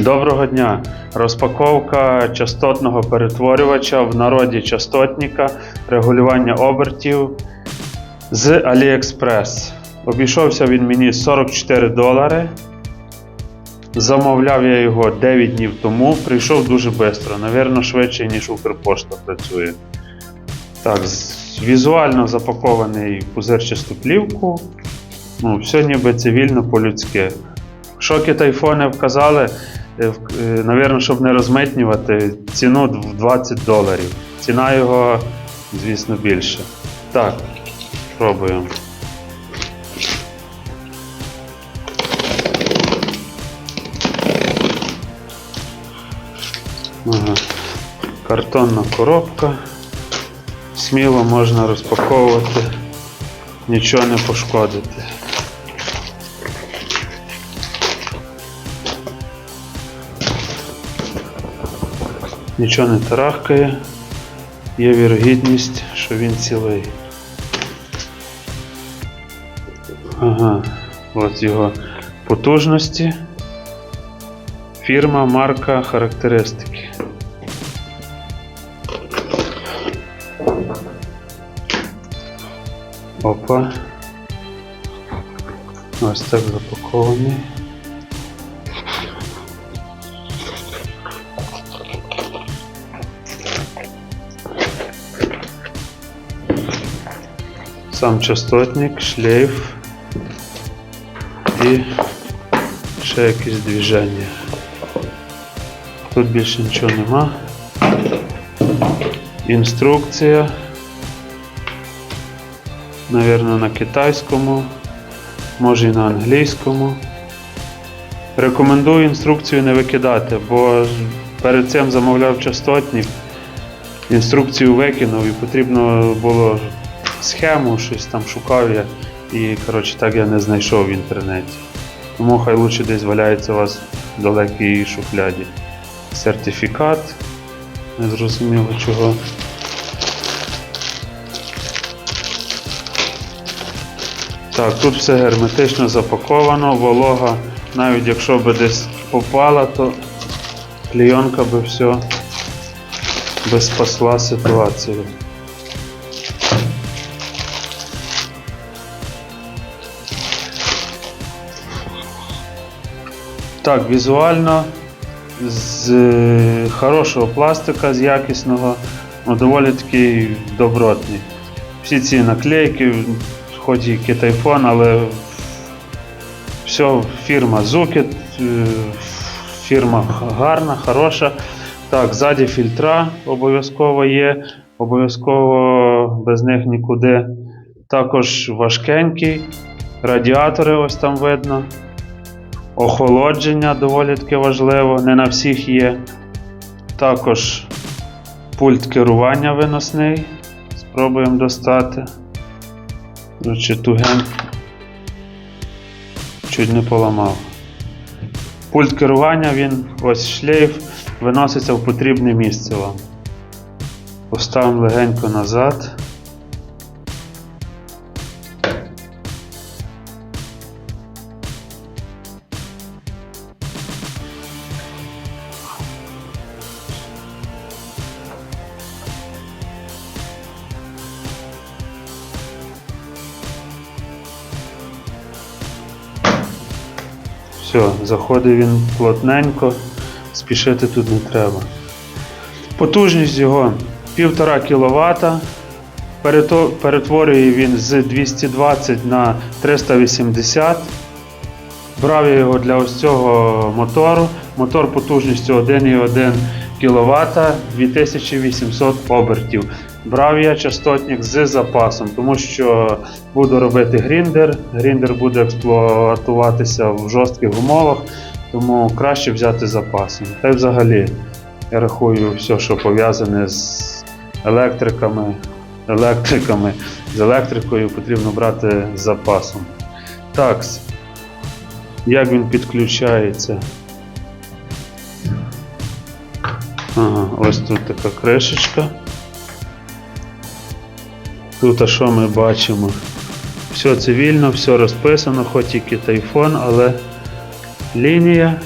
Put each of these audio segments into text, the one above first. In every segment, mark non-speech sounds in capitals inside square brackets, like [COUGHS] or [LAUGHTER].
Доброго дня! Розпаковка частотного перетворювача в народі частотника, регулювання обертів з AliExpress. Обійшовся він мені 44 долари. Замовляв я його 9 днів тому. Прийшов дуже швидко, навірно, швидше, ніж Укрпошта працює. Так, візуально запакований в пузирчасту плівку. Ну, все ніби цивільно по-людськи. Шоки тайфони вказали, навірно, щоб не розмитнювати, ціну в 20 доларів. Ціна його, звісно, більше. Так, пробуємо. Ага. Картонна коробка. Сміло можна розпаковувати, нічого не пошкодити. Нічого не тарахкає, є вірогідність, що він цілий. Ага, от його потужності. Фірма, марка, характеристики. Опа. Ось так запакований. Сам частотник, шлейф і ще якісь движення. Тут більше нічого нема. Інструкція. Навірно, на китайському, може і на англійському. Рекомендую інструкцію не викидати, бо перед цим замовляв частотник, інструкцію викинув і потрібно було схему, щось там шукав я і коротше, так я не знайшов в інтернеті. Тому хай лучше десь валяється у вас в далекій шухляді. Сертифікат. Не зрозуміло чого. Так, тут все герметично запаковано, волога, навіть якщо би десь попала, то клійонка би все би спасла ситуацію. Так, візуально з е, хорошого пластика, з якісного, ну, доволі такий добротний. Всі ці наклейки, хоч і китайфон, але все, фірма Zukit, е, фірма гарна, хороша. Так, ззаді фільтра обов'язково є, обов'язково без них нікуди. Також важкенький, радіатори ось там видно. Охолодження доволі таки важливо, не на всіх є. Також пульт керування виносний. Спробуємо достати. Коротше, туген чуть не поламав. Пульт керування, він ось шлейф, виноситься в потрібне місце вам. Поставимо легенько назад. Все, заходить він плотненько, спішити тут не треба. Потужність його 1,5 кВт. Перетворює він з 220 на 380. Брав я його для ось цього мотору. Мотор потужністю 1,1 кВт 2800 обертів. Брав я частотник з запасом, тому що буду робити гріндер. Гріндер буде експлуатуватися в жорстких умовах, тому краще взяти запасом. Та й взагалі, я рахую, все, що пов'язане з електриками, електриками, з електрикою потрібно брати з запасом. Так, як він підключається? Ага, ось тут така кришечка. Тут а що ми бачимо? Все цивільно, все розписано, хоч і китайфон, але лінія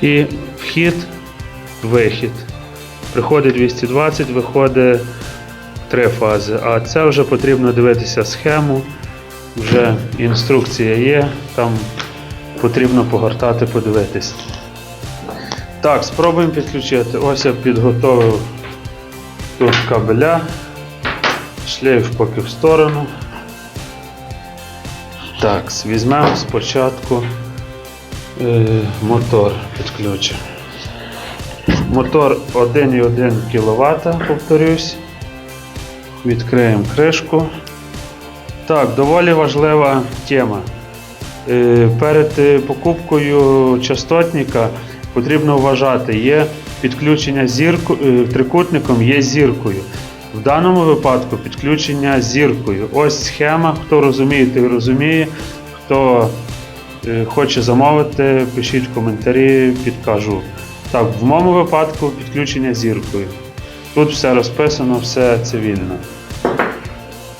І вхід, вихід. Приходить 220, виходить три фази. А це вже потрібно дивитися схему. Вже інструкція є, там потрібно погортати, подивитись. Так, спробуємо підключити. Ось я підготовив тут кабеля. Шлейф поки в сторону. Так, візьмемо спочатку е, мотор підключимо. Мотор 1,1 кВт, повторюсь. Відкриємо кришку. Так, доволі важлива тема. Е, Перед е, покупкою частотника потрібно вважати, є підключення зірку, е, трикутником, є зіркою. В даному випадку підключення зіркою. Ось схема, хто розуміє, той розуміє. Хто е, хоче замовити, пишіть в коментарі, підкажу. Так, в моєму випадку підключення зіркою. Тут все розписано, все цивільно.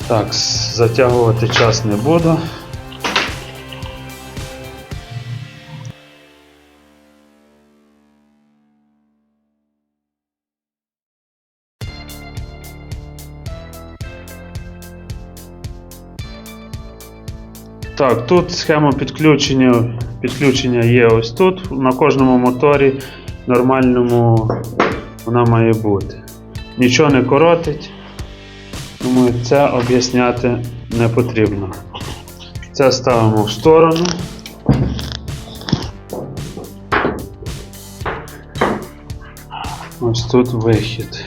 Так, затягувати час не буду. Так, тут схема підключення, підключення є ось тут. На кожному моторі нормальному вона має бути. Нічого не коротить. Думаю, це об'ясняти не потрібно. Це ставимо в сторону. Ось тут вихід.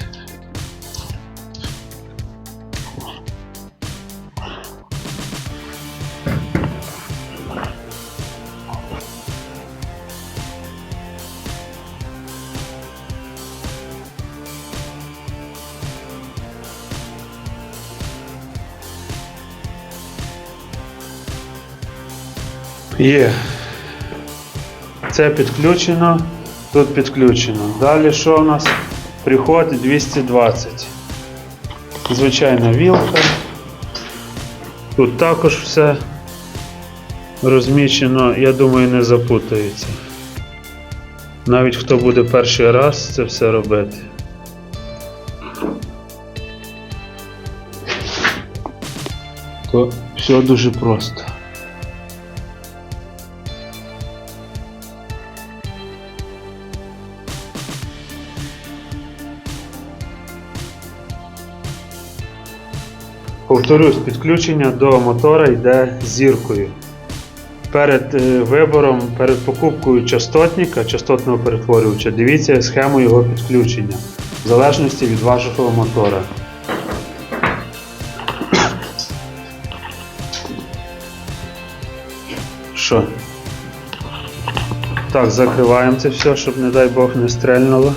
Є. Це підключено, тут підключено. Далі що у нас? Приходить 220. Звичайна вілка. Тут також все розміщено, я думаю, не запутається. Навіть хто буде перший раз це все робити. То все дуже просто. Повторюсь, підключення до мотора йде зіркою. Перед е, вибором, перед покупкою частотника, частотного перетворювача, дивіться схему його підключення в залежності від вашого мотора. Що? Так, закриваємо це все, щоб, не дай Бог, не стрельнуло.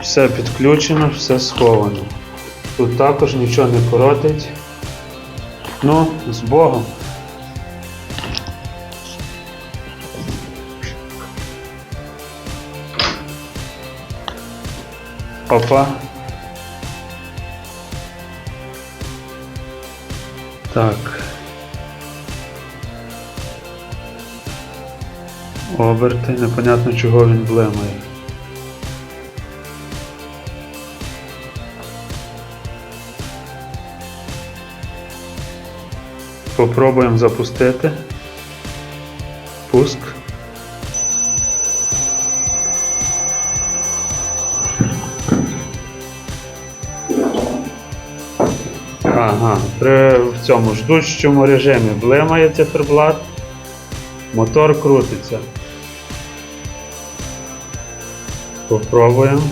Все підключено, все сховано. Тут також нічого не коротить. Ну, з Богом. Опа. Так. Оберти, непонятно чого він блимає. Попробуємо запустити. Пуск. Ага, при в цьому ждущому режимі блимає циферблат, мотор крутиться. Попробуємо.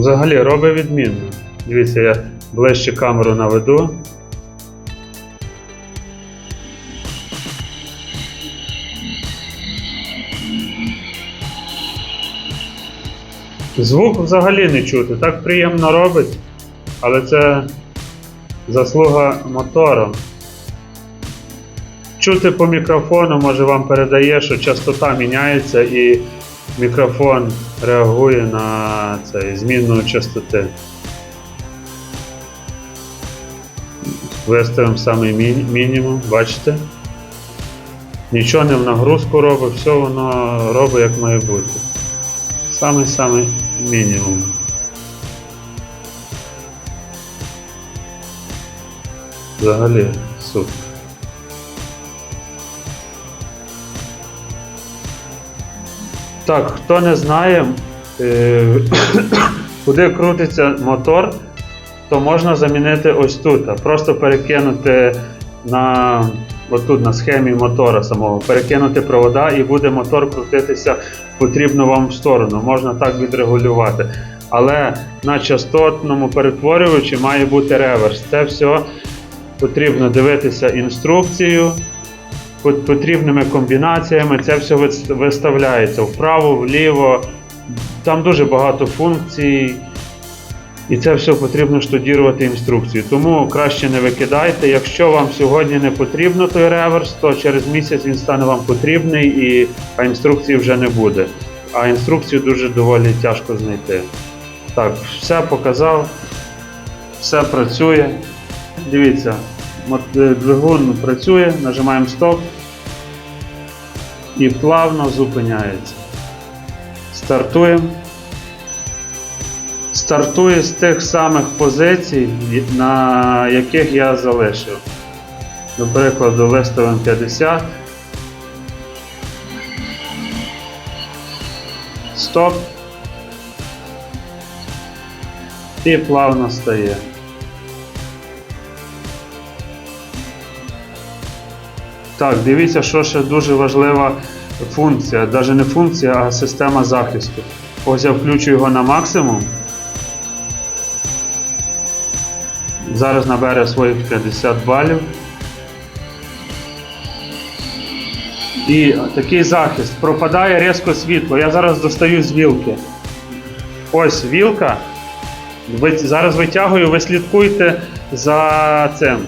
Взагалі робить відмінно. Дивіться, я ближче камеру наведу. Звук взагалі не чути, так приємно робить, але це заслуга мотора. чути по мікрофону, може вам передає, що частота міняється і мікрофон реагує на цей зміну частоти. Виставимо самий мі- мінімум, бачите? Нічого не в нагрузку робить, все воно робить як має бути. Самий-самий мінімум. Взагалі супер. Так, хто не знає, е, [COUGHS] куди крутиться мотор, то можна замінити ось тут. Просто перекинути на отут на схемі мотора самого, перекинути провода і буде мотор крутитися в потрібну вам сторону. Можна так відрегулювати. Але на частотному перетворювачі має бути реверс. Це все потрібно дивитися інструкцію, потрібними комбінаціями. Це все виставляється вправо, вліво. Там дуже багато функцій. І це все потрібно штудірувати інструкцію. Тому краще не викидайте. Якщо вам сьогодні не потрібно той реверс, то через місяць він стане вам потрібний, і, а інструкції вже не буде. А інструкцію дуже доволі тяжко знайти. Так, все показав, все працює. Дивіться, двигун працює, нажимаємо стоп і плавно зупиняється. Стартуємо. Стартує з тих самих позицій, на яких я залишив. До прикладу, виставимо 50. Стоп. І плавно стає. Так, дивіться, що ще дуже важлива функція. Навіть не функція, а система захисту. Ось я включу його на максимум. Зараз набере своїх 50 балів. І такий захист. Пропадає різко світло. Я зараз достаю з вілки. Ось вілка. Ви- Зараз витягую, ви слідкуйте за цим.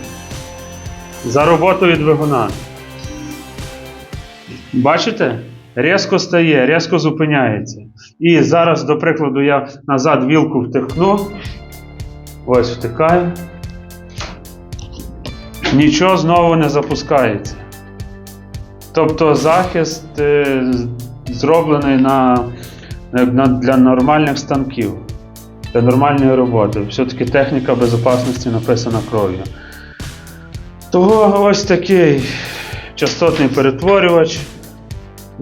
За роботою двигуна. Бачите? Різко стає, різко зупиняється. І зараз, до прикладу, я назад вілку втихну. Ось втикаю. Нічого знову не запускається. Тобто захист е, зроблений на, на, для нормальних станків, для нормальної роботи. Все-таки техніка безпечності написана кров'ю. Того ось такий частотний перетворювач.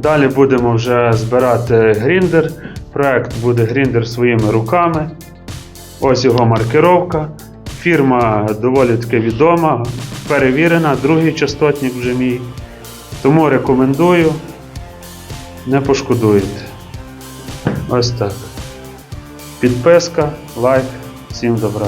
Далі будемо вже збирати гріндер. Проект буде гріндер своїми руками. Ось його маркировка. Фірма доволі таки відома, перевірена, другий частотник вже мій. Тому рекомендую. Не пошкодуєте. Ось так. Підписка, лайк. Всім добра.